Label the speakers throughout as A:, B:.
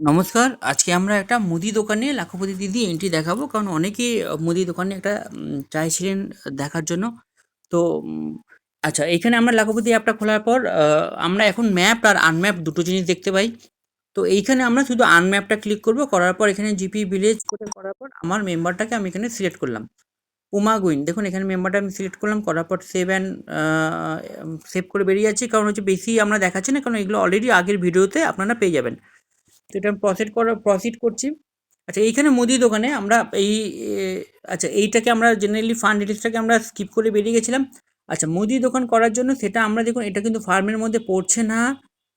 A: নমস্কার, আজকে আমরা একটা মুদি দোকানে লাখপতি দিদি এন্ট্রি দেখাবো, কারণ অনেকেই মুদি দোকানে একটা চাইছিলেন দেখার জন্য। তো আচ্ছা এখানে আমরা লাখপতি অ্যাপটা খোলার পর আমরা এখন ম্যাপ আর আনম্যাপ দুটো জিনিস দেখতে পাই। তো এইখানে আমরা শুধু আনম্যাপটা ক্লিক করব, করার পর এখানে জিপি ভিলেজ করে করার পর আমার মেম্বারটাকে আমি এখানে সিলেক্ট করলাম। উমা গুইন দেখুন, এখানে মেম্বারটা আমি সিলেক্ট করলাম, করার পর সেভ অ্যান্ড সেভ করে বেরিয়ে যাচ্ছি। কারণ হচ্ছে বেশি আমরা দেখাচ্ছি না, কারণ এগুলো অলরেডি আগের ভিডিওতে আপনারা পেয়ে যাবেন। তো এটা আমি প্রসিড করা প্রসিড করছি। আচ্ছা এইখানে মুদি দোকানে আমরা এই আচ্ছা এইটাকে আমরা জেনারেলি ফান্ড ডিটেলসটাকে আমরা স্কিপ করে বেরিয়ে গেছিলাম। আচ্ছা মুদি দোকান করার জন্য সেটা আমরা দেখুন, এটা কিন্তু ফার্মের মধ্যে পড়ছে না।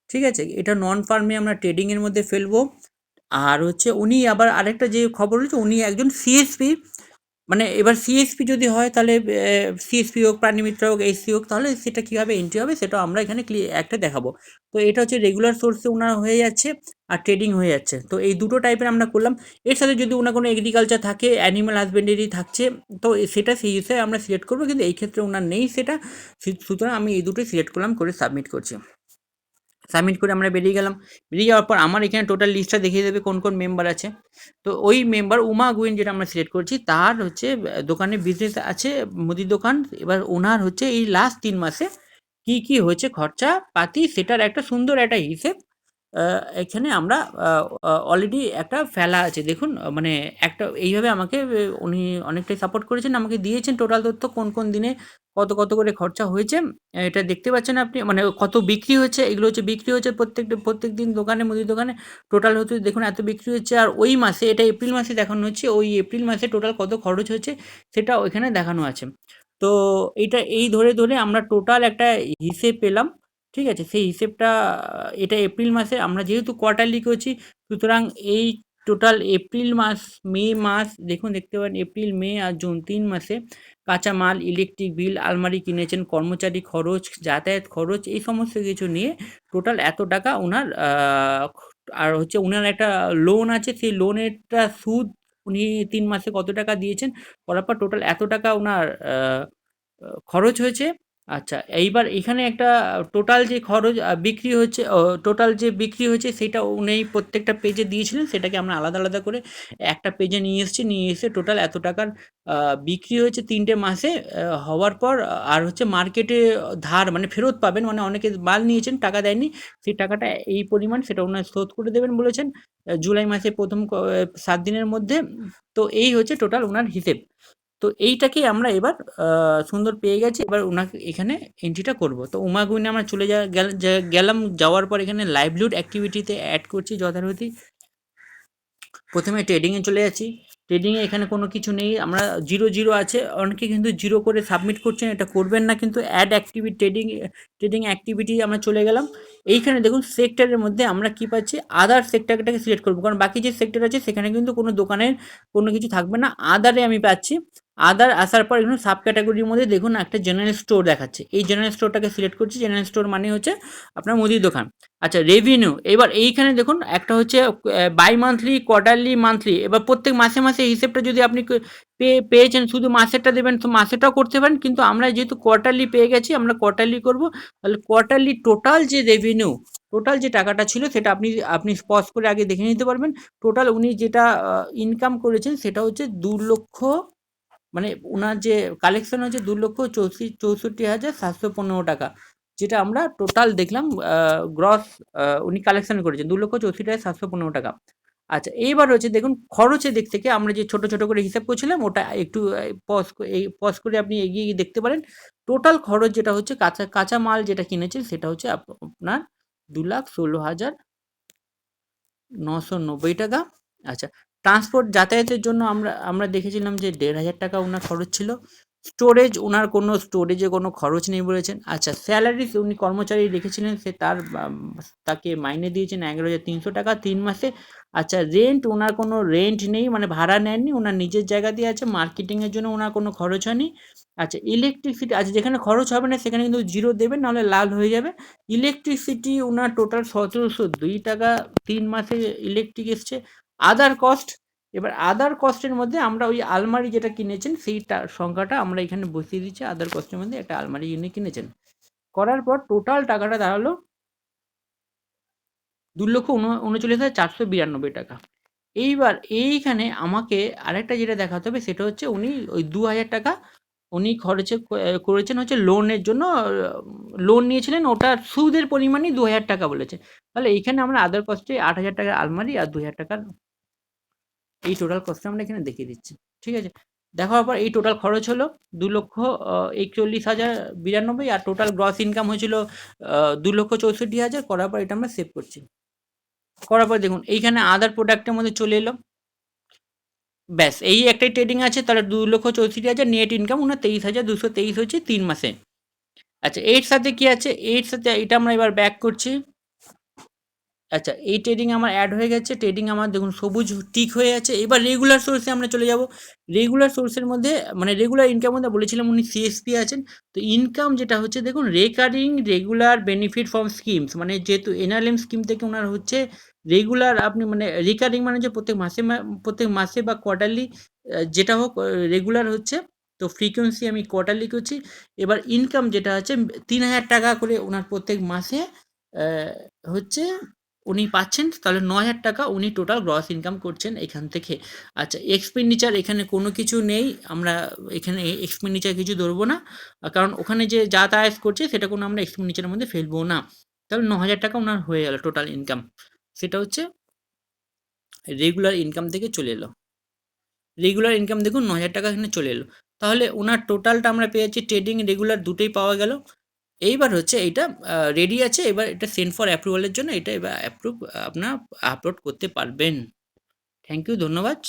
A: ঠিক আছে? এটা নন ফার্মে আমরা ট্রেডিংয়ের মধ্যে ফেলব। আর হচ্ছে উনি আবার আরেকটা যে খবর হচ্ছে উনি একজন সিএসপি মানে এবার সিএসপি যদি হয় তাহলে সিএসপি হোক প্রাণীমিত্র হোক এসসি হোক, তাহলে সেটা কীভাবে এন্ট্রি হবে সেটা আমরা এখানে একটা দেখাবো। তো এটা হচ্ছে রেগুলার সোর্সে ওনার হয়ে যাচ্ছে আর ট্রেডিং হয়ে যাচ্ছে। তো এই দুটো টাইপের আমরা করলাম। এর সাথে যদি ওনার কোনো এগ্রিকালচার থাকে অ্যানিম্যাল হাজবেন্ডারি থাকছে, তো সেটা সেই হিসেবে আমরা সিলেক্ট করব, কিন্তু এই ক্ষেত্রে ওনার নেই সেটা। সুতরাং আমি এই দুটোই সিলেক্ট করলাম, করে সাবমিট করছি। সাবমিট করে আমরা বেরিয়ে গেলাম। বেরিয়ে যাওয়ার পর আমার এখানে টোটাল লিস্টটা দেখিয়ে দেবে কোন কোন মেম্বার আছে। তো ওই মেম্বার উমা গুইন যেটা আমরা সিলেক্ট করছি, তার হচ্ছে দোকানে বিজনেস আছে, মুদির দোকান। এবার ওনার হচ্ছে এই লাস্ট তিন মাসে কি কি হয়েছে খরচা পাতি সেটার একটা সুন্দর একটা হিসেব। এখানে আমরা অলরেডি একটা ফেলা আছে। দেখুন মানে একটা, এইভাবে আমাকে উনি অনেকটাই সাপোর্ট করেছেন। আমাকে দিয়েছেন টোটাল তথ্য, কোন কোন দিনে কত কত করে খরচা হয়েছে। এটা দেখতে পাচ্ছেন আপনি মানে কত বিক্রি হচ্ছে, এগুলো হচ্ছে বিক্রি হচ্ছে প্রত্যেকটা প্রত্যেক দিন দোকানে, মুদির দোকানে। টোটাল হচ্ছে, দেখুন, এত বিক্রি হচ্ছে। আর ওই মাসে, এটা এপ্রিল মাসে দেখানো হচ্ছে, ওই এপ্রিল মাসে টোটাল কত খরচ হচ্ছে সেটা ওইখানে দেখানো আছে। তো এটা এই ধরে ধরে আমরা টোটাল একটা হিসেব পেলাম। ঠিক আছে? সেই হিসেবটা, এটা এপ্রিল মাসে। আমরা যেহেতু কোয়ার্টারলি করছি সুতরাং এই টোটাল এপ্রিল মাস, মে মাস, দেখুন, দেখতে পারেন, এপ্রিল, মে আর জুন তিন মাসে কাঁচা মাল ইলেকট্রিক বিল আলমারি কিনেছেন, কর্মচারী খরচ, যাতায়াত খরচ, এই সমস্ত কিছু নিয়ে টোটাল এত টাকা ওনার আর হচ্ছে ওনার একটা লোন আছে, সেই লোনেরটা সুদ উনি তিন মাসে কত টাকা দিয়েছেন, করার পর টোটাল এত টাকা ওনার খরচ হয়েছে। আচ্ছা এইবার এখানে একটা টোটাল যে খরচ বিক্রি হচ্ছে টোটাল যে বিক্রি হয়েছে সেটা উনি প্রত্যেকটা পেজে দিয়েছিলেন, সেটাকে আমরা আলাদা আলাদা করে একটা পেজে নিয়ে এসেছি, নিয়ে এসে টোটাল এত টাকার বিক্রি হয়েছে তিনটে মাসে হওয়ার পর আর হচ্ছে মার্কেটে ধার মানে ফেরত পাবেন মানে অনেকে মাল নিয়েছেন, টাকা দেয়নি, সেই টাকাটা এই পরিমাণ সেটা ওনার শোধ করে দেবেন বলেছেন জুলাই মাসে প্রথম সাত দিনের মধ্যে, তো এই হচ্ছে টোটাল ওনার হিসেব। তো এইটাকে আমরা এবার সুন্দর পেয়ে গেছি। এবার ওনাকে এখানে এন্ট্রিটা করব। তো উমা গুইনে আমরা চলে যা, গেল- যা- গেলাম। যাওয়ার পর এখানে লাইভলিউড অ্যাক্টিভিটিতে অ্যাড করছি যথারীতি। প্রথমে ট্রেডিংয়ে চলে যাচ্ছি। ট্রেডিংয়ে এখানে কোনো কিছু নেই। আমরা জিরো জিরো আছে। অনেকে কিন্তু জিরো করে সাবমিট করছেন। এটা করবেন না। কিন্তু ad activity trading trading activity আমরা চলে গেলাম। এইখানে দেখুন সেক্টরের মধ্যে আমরা কি পাচ্ছি? আদার সেক্টরটাকে সিলেক্ট করব। কারণ বাকি যে সেক্টর আছে, সেখানে কিন্তু কোনো দোকানের কোনো কিছু থাকবে না। আদারে আমি পাচ্ছি। আদার আসার পর এখানে সাব ক্যাটাগরির মধ্যে দেখুন একটা জেনারেল স্টোর দেখাচ্ছে। এই জেনারেল স্টোরটাকে সিলেক্ট করছি। জেনারেল স্টোর মানে হচ্ছে আপনার মুদির দোকান। আচ্ছা রেভিনিউ এবার এইখানে দেখুন একটা হচ্ছে বাই মান্থলি কোয়ার্টারলি মান্থলি এবার প্রত্যেক মাসে মাসে হিসেবটা যদি আপনি পেয়ে পেয়েছেন, শুধু মাসেরটা দেবেন, তো মাসেটাও করতে পারেন, কিন্তু আমরা যেহেতু কোয়ার্টারলি পেয়ে গেছি, আমরা কোয়ার্টারলি করব। তাহলে কোয়ার্টারলি টোটাল যে রেভিনিউ টোটাল যে টাকাটা ছিল, সেটা আপনি আপনি স্পষ্ট করে আগে দেখে নিতে পারবেন। টোটাল উনি যেটা ইনকাম করেছেন, সেটা হচ্ছে দু লক্ষ মানে ওনার যে কালেকশন হচ্ছে দু লক্ষ চৌষট্টি চৌষট্টি হাজার সাতশো পনেরো টাকা, যেটা আমরা টোটাল দেখলাম গ্রস উনি কালেকশন করেছেন, দু লক্ষ চৌষট্টি হাজার সাতশো পনেরো টাকা। আচ্ছা এইবার হচ্ছে দেখুন খরচের দিক থেকে আমরা যে ছোট ছোট করে হিসাব করছিলাম, ওটা একটু পজ এই পজ করে আপনি এগিয়ে গিয়ে দেখতে পারেন। টোটাল খরচ যেটা হচ্ছে কাঁচা কাঁচা মাল যেটা কিনেছেন, সেটা হচ্ছে আপ- আপনার দু লাখ ষোলো হাজার নশো নব্বই টাকা। আচ্ছা ট্রান্সপোর্ট যাতায়াতের জন্য আমরা আমরা দেখেছিলাম যে দেড় হাজার টাকা ওনার খরচ ছিল। স্টোরেজ ওনার কোনো স্টোরেজে কোনো খরচ নেই বলেছেন। আচ্ছা স্যালারি উনি কর্মচারী রেখেছিলেন, সে তার তাকে মাইনে দিয়েছেন এগারো হাজার তিনশো টাকা তিন মাসে। আচ্ছা রেন্ট ওনার কোনো রেন্ট নেই মানে ভাড়া নেননি ওনার নিজের জায়গা দিয়ে আছে মার্কেটিংয়ের জন্য ওনার কোনো খরচ হয়নি। আচ্ছা ইলেকট্রিসিটি আচ্ছা যেখানে খরচ হবে না, সেখানে কিন্তু জিরো দেবেন, নাহলে লাল হয়ে যাবে। ইলেকট্রিসিটি ওনার টোটাল সতেরোশো দুই টাকা তিন মাসে ইলেকট্রিক এসছে। আদার কস্ট এবার আদার কস্টের মধ্যে আমরা ওই আলমারি যেটা কিনেছেন, সেইটা সংখ্যাটা আমরা এখানে বসিয়ে দিচ্ছি আদার কস্টের মধ্যে, একটা আলমারি ইনি কিনেছেন। করার পর টোটাল টাকাটা দাঁড়াল দু লক্ষ উন- উনচল্লিশ হাজার চারশো বিরানব্বই টাকা। এইবার এইখানে আমাকে আরেকটা যেটা দেখাতে হবে, সেটা হচ্ছে উনি ওই দু হাজার টাকা উনি খরচে করেছেন হচ্ছে লোনের জন্য লোন নিয়েছিলেন, ওটা সুদের পরিমাণই দু হাজার টাকা বলেছে। তাহলে এইখানে আমরা আদার কস্টে আট হাজার টাকার আলমারি আর দু হাজার টাকার এই টোটাল কস্টটা আমরা এখানে দেখিয়ে দিচ্ছি, ঠিক আছে? দেখার পর এই টোটাল খরচ হলো দু লক্ষ একচল্লিশ হাজার বিরানব্বই আর টোটাল গ্রস ইনকাম হয়েছিল দু লক্ষ চৌষট্টি হাজার, করার পর এটা আমরা সেভ করছি। করার পর দেখুন, এইখানে আদার প্রোডাক্টের মধ্যে চলে এলো। ব্যাস, এই একটাই ট্রেডিং আছে, তাহলে দু লক্ষ চৌষট্টি হাজার নেট ইনকাম ওনার তেইশ হাজার দুশো তেইশ হচ্ছে তিন মাসে। আচ্ছা এর সাথে কি আছে? এর সাথে এটা আমরা এবার ব্যাক করছি। আচ্ছা এই ট্রেডিং আমার অ্যাড হয়ে গেছে ট্রেডিং আমার দেখুন সবুজ টিক হয়ে আছে, এবার রেগুলার সোর্সে আমরা চলে যাব। রেগুলার সোর্সের মধ্যে মানে রেগুলার ইনকাম মধ্যে বলেছিলাম উনি সিএসপি আছেন, তো ইনকাম যেটা হচ্ছে দেখুন recurring regular benefit from schemes মানে যেহেতু এনআরএম স্কিম থেকে ওনার হচ্ছে রেগুলার আপনি মানে রিকারিং মানে যে প্রত্যেক মাসে প্রত্যেক মাসে বা কোয়ার্টারলি যেটা হোক রেগুলার হচ্ছে, তো ফ্রিকোয়েন্সি আমি কোয়ার্টারলি করছি, এবার ইনকাম যেটা আছে তিন হাজার টাকা করে ওনার প্রত্যেক মাসে হচ্ছে উনি পাচ্ছেন, তাহলে ন হাজার টাকা উনি টোটাল গ্রস ইনকাম করছেন এখান থেকে। আচ্ছা এক্সপেন্ডিচার এখানে কোনো কিছু নেই, আমরা এখানে এক্সপেন্ডিচার কিছু ধরবো না, কারণ ওখানে যে যাতায়াত করছে সেটা কোনো আমরা এক্সপেন্ডিচারের মধ্যে ফেলব না। তাহলে ন হাজার টাকা ওনার হয়ে গেল টোটাল ইনকাম সেটা হচ্ছে রেগুলার ইনকাম থেকে চলে এলো। রেগুলার ইনকাম দেখুন ন হাজার টাকা এখানে চলে এলো। তাহলে ওনার টোটালটা আমরা পেয়ে যাচ্ছি ট্রেডিং রেগুলার দুটোই পাওয়া গেল। এইবার হচ্ছে এইটা রেডি আছে, এবার এটা সেন্ড ফর অ্যাপ্রুভালের জন্য এটা এবার অ্যাপ্রুভ আপনার আপলোড করতে পারবেন। থ্যাংক ইউ ধন্যবাদ।